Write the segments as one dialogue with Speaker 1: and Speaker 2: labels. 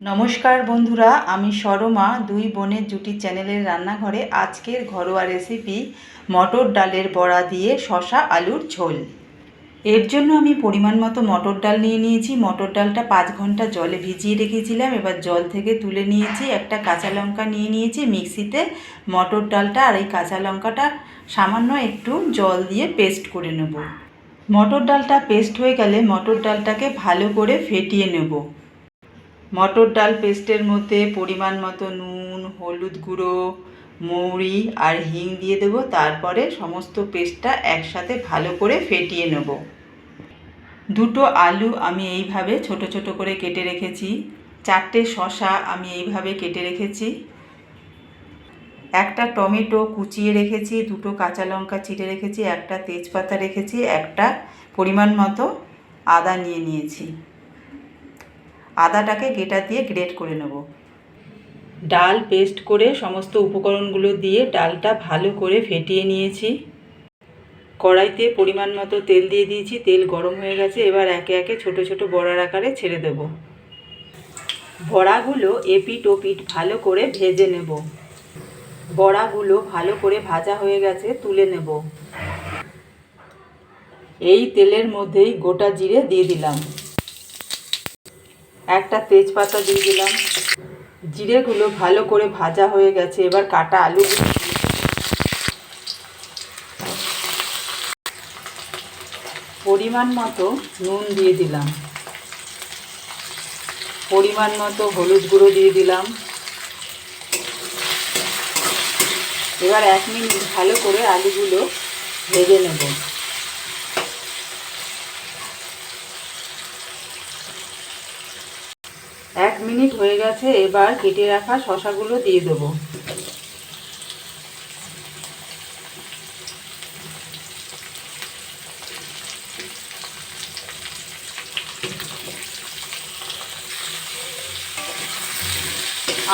Speaker 1: নমস্কার বন্ধুরা, আমি সরমা দুই বোনের জুটি চ্যানেলের রান্নাঘরে আজকের ঘরোয়া রেসিপি মটর ডালের বড়া দিয়ে শশা আলুর ঝোল। এর জন্য আমি পরিমাণ মতো মটর ডাল নিয়ে নিয়েছি। মটর ডালটা পাঁচ ঘণ্টা জলে ভিজিয়ে রেখেছিলাম। এবার জল থেকে তুলে নিয়েছি, একটা কাঁচা লঙ্কা নিয়ে নিয়েছি। মিক্সিতে মটর ডালটা আর এই কাঁচা লঙ্কাটা সামান্য একটু জল দিয়ে পেস্ট করে নেব। মটর ডালটা পেস্ট হয়ে গেলে মটর ডালটাকে ভালো করে ফেটিয়ে নেব। মটর ডাল পেস্টের মধ্যে পরিমাণ মতো নুন, হলুদ গুঁড়ো, মৌরি আর হিং দিয়ে দেবো। তারপরে সমস্ত পেস্টটা একসাথে ভালো করে ফেটিয়ে নেব। দুটো আলু আমি এইভাবে ছোট ছোট করে কেটে রেখেছি। চারটে শশা আমি এইভাবে কেটে রেখেছি। একটা টমেটো কুচিয়ে রেখেছি, দুটো কাঁচা লঙ্কা চিড়ে রেখেছি, একটা তেজপাতা রেখেছি, একটা পরিমাণ মতো আদা নিয়ে নিয়েছি। আদাটাকে গেটার দিয়ে গ্রেট করে নেব। ডাল পেস্ট করে সমস্ত উপকরণগুলো দিয়ে ডালটা ভালো করে ফেটিয়ে নিয়েছি। কড়াইতে পরিমাণ মতো তেল দিয়ে দিয়েছি, তেল গরম হয়ে গেছে, এবার একে একে ছোট ছোট বড়ার আকারে ছেড়ে দেব। বড়াগুলো এপিট ওপিট ভালো করে ভেজে নেব। বড়াগুলো ভালো করে ভাজা হয়ে গেছে, তুলে নেব। এই তেলের মধ্যেই গোটা জিরে দিয়ে দিলাম। একটা তেজপাতা দিয়ে দিলাম। জিরেগুলো ভালো করে ভাজা হয়ে গেছে, এবার কাটা আলু। পরিমাণ মতো নুন দিয়ে দিলাম। পরিমাণ মতো হলুদ গুঁড়ো দিয়ে দিলাম। এবার এক মিনিট ভালো করে আলুগুলো ভেজে নেব এক মিনিট হয়ে গেছে, এবার কেটে রাখা শশাগুলো দিয়ে দেবো।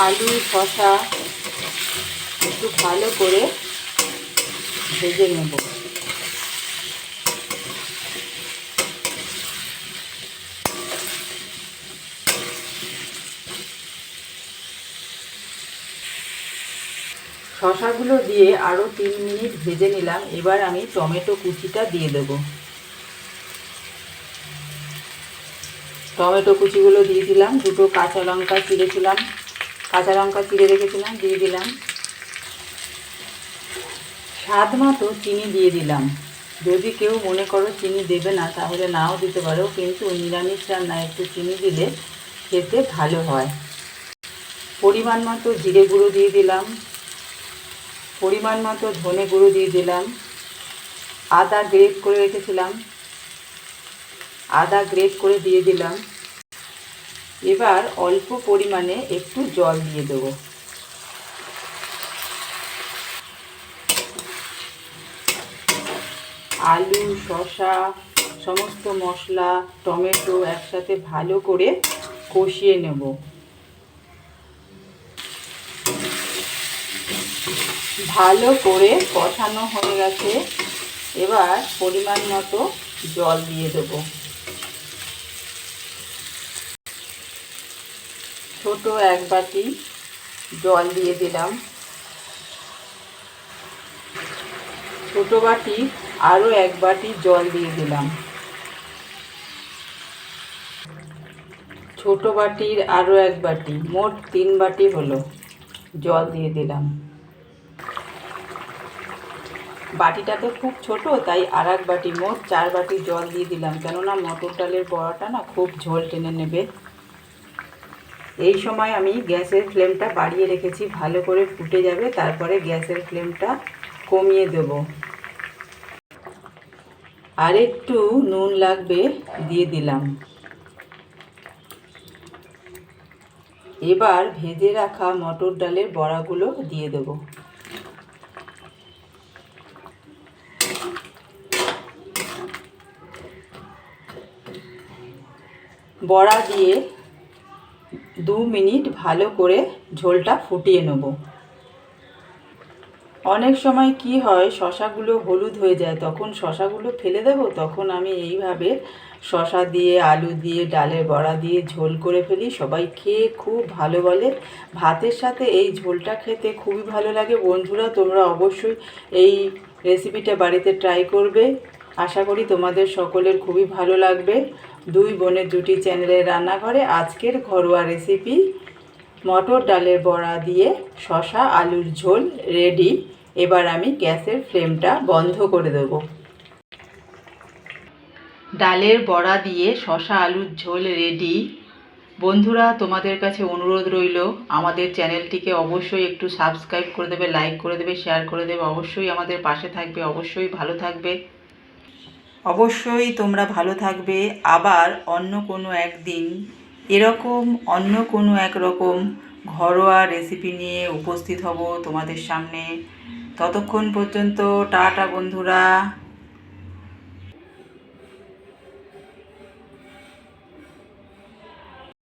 Speaker 1: আলু, শশা একটু ভালো করে ভেজে নেব। শশাগুলো দিয়ে আরও তিন মিনিট ভেজে নিলাম। এবার আমি টমেটো কুচিটা দিয়ে দেব। টমেটো কুচিগুলো দিয়ে দিলাম। দুটো কাঁচা লঙ্কা চিড়েছিলাম কাঁচা লঙ্কা চিড়ে রেখেছিলাম, দিয়ে দিলাম। স্বাদ মতো চিনি দিয়ে দিলাম। যদি কেউ মনে করো চিনি দেবে না, তাহলে নাও দিতে পারো। কিন্তু নিরামিষ রান্নায় একটু চিনি দিলে খেতে ভালো হয়। পরিমাণ মতো জিরে গুঁড়ো দিয়ে দিলাম। পরিমাণ মতো ধনে গুঁড়ো দিয়ে দিলাম। আদা গ্রেট করে রেখেছিলাম। আদা গ্রেট করে দিয়ে দিলাম। এবার অল্প পরিমাণে একটু জল দিয়ে দেবো। আলু, শসা, সমস্ত মশলা, টমেটো একসাথে ভালো করে কষিয়ে নেব। ভালো করে কষানো হয়ে গেছে, এবার পরিমাণ মতো জল দিয়ে দেবো। ছোট এক বাটি জল দিয়ে দিলাম। ছোট বাটি আরও এক বাটি জল দিয়ে দিলাম। ছোট বাটির আরও এক বাটি, মোট তিন বাটি হলো, জল দিয়ে দিলাম। বাটিটা তো খুব ছোট, তাই আর এক বাটি মোট চার বাটি জল দিয়ে দিলাম। কেননা মটর ডালের বড়াটা না খুব ঝোল টেনে নেবে। এই সময় আমি গ্যাসের ফ্লেমটা বাড়িয়ে রেখেছি, ভালো করে ফুটে যাবে, তারপরে গ্যাসের ফ্লেমটা কমিয়ে দেব। আর একটু নুন লাগবে, দিয়ে দিলাম। এবার ভেজে রাখা মটর ডালের বড়াগুলো দিয়ে দেব। বড়া দিয়ে দু মিনিট ভালো করে ঝোলটা ফুটিয়ে নেব। অনেক সময় কি হয়, শশাগুলো হলুদ হয়ে যায়, তখন শশাগুলো ফেলে দেব, তখন আমি এইভাবে শশা দিয়ে, আলু দিয়ে, ডালের বড়া দিয়ে ঝোল করে ফেলি। সবাই খেয়ে খুব ভালো বলে। ভাতের সাথে এই ঝোলটা খেতে খুবই ভালো লাগে। বন্ধুরা, তোমরা অবশ্যই এই রেসিপিটা বাড়িতে ট্রাই করবে। আশা করি তোমাদের সকলের খুবই ভালো লাগবে। দুই বোনের জুটি চ্যানেলের রান্নাঘরে আজকের ঘরোয়া রেসিপি মটর ডালের বড়া দিয়ে শশা আলুর ঝোল রেডি এবার আমি গ্যাসের ফ্লেমটা বন্ধ করে দেবো। ডালের বড়া দিয়ে শশা আলুর ঝোল রেডি বন্ধুরা, তোমাদের কাছে অনুরোধ রইল, আমাদের চ্যানেলটিকে অবশ্যই একটু সাবস্ক্রাইব করে দেবে লাইক করে দেবে শেয়ার করে দেবে। অবশ্যই আমাদের পাশে থাকবে, অবশ্যই ভালো থাকবে। অবশ্যই তোমরা ভালো থাকবে। আবার অন্য কোনো একদিন এরকম অন্য কোনো এক রকম ঘরোয়া রেসিপি নিয়ে উপস্থিত হব তোমাদের সামনে। ততক্ষণ পর্যন্ত টাটা বন্ধুরা।